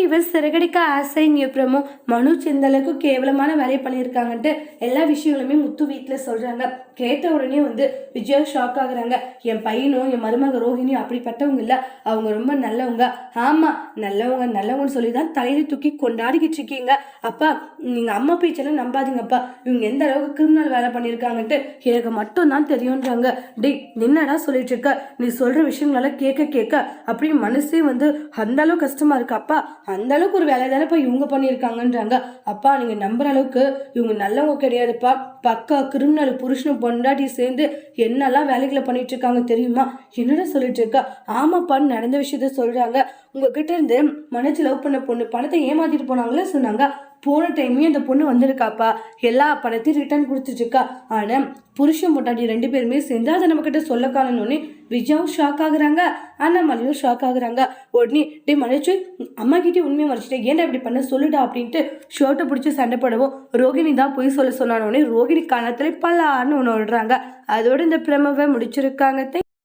Viewer Siragadikka ஆசை நியப்புறமும் மனு இந்த அளவுக்கு கேவலமான வேலையை பண்ணியிருக்காங்கன்ட்டு எல்லா விஷயங்களுமே முத்து வீட்டில் சொல்கிறாங்க கேட்ட உடனே வந்து விஜயா ஷாக் ஆகுறாங்க. என் பையனும் என் மருமக ரோஹிணியும் அப்படிப்பட்டவங்க இல்லை. அவங்க ரொம்ப நல்லவங்க. ஆமாம் நல்லவங்க நல்லவங்கன்னு சொல்லி தான் தலையில தூக்கி கொண்டாடிக்கிட்டு இருக்கீங்க. அப்பா நீங்கள் அம்மா பேச்செல்லாம் நம்பாதீங்கப்பா. இவங்க எந்த அளவுக்கு கிரிமினல் வேலை பண்ணியிருக்காங்கன்ட்டு எனக்கு மட்டும் தான் தெரியுன்றாங்க. டேய் என்னடா சொல்லிட்டு இருக்க. நீ சொல்கிற விஷயங்களெல்லாம் கேட்க கேட்க அப்படி மனசே வந்து அந்த கஷ்டமாக கஷ்டமா இருக்கு. அப்பா அந்த அளவுக்கு ஒரு வேலை தானேப்பா இவங்க பண்ணியிருக்காங்கன்றாங்க. அப்பா நீங்க நம்புற அளவுக்கு இவங்க நல்லவங்க கிடையாதுப்பா. பக்கா கிரிமினல் புருஷனும் பொண்டாட்டி சேர்ந்து என்னெல்லாம் வேலைகளை பண்ணிட்டு இருக்காங்க தெரியுமா? என்னடா சொல்லிட்டு இருக்கா ஆமாப்பான்னு நடந்த விஷயத்த சொல்றாங்க. உங்ககிட்ட இருந்து மனசு லவ் பண்ண பொண்ணு பணத்தை ஏமாத்திட்டு போனாங்களே சொன்னாங்க. போன டைமே அந்த பொண்ணு வந்திருக்காப்பா. எல்லா பணத்தையும் ரிட்டர்ன் கொடுத்துட்ருக்கா. ஆனால் புருஷன் பொட்டாட்டி ரெண்டு பேருமே சேர்ந்து அதை நம்மக்கிட்ட சொல்ல காலணுன்னே விஜயாவும் ஷாக் ஆகுறாங்க அண்ணாமலையும் ஷாக் ஆகுறாங்க. உடனே டே மறைச்சு அம்மா கிட்டே உண்மையை மறைச்சிட்டேன் ஏன்டா இப்படி பண்ண? சொல்லுடா அப்படின்ட்டு ஷர்ட்டை பிடிச்சி சண்டை போடவும் ரோகிணி தான் போய் சொல்ல சொன்னானோடனே ரோகிணி காலத்தில் பல்லான்னு ஒன்று விடுறாங்க அதோட இந்த பிரமவை முடிச்சிருக்காங்க.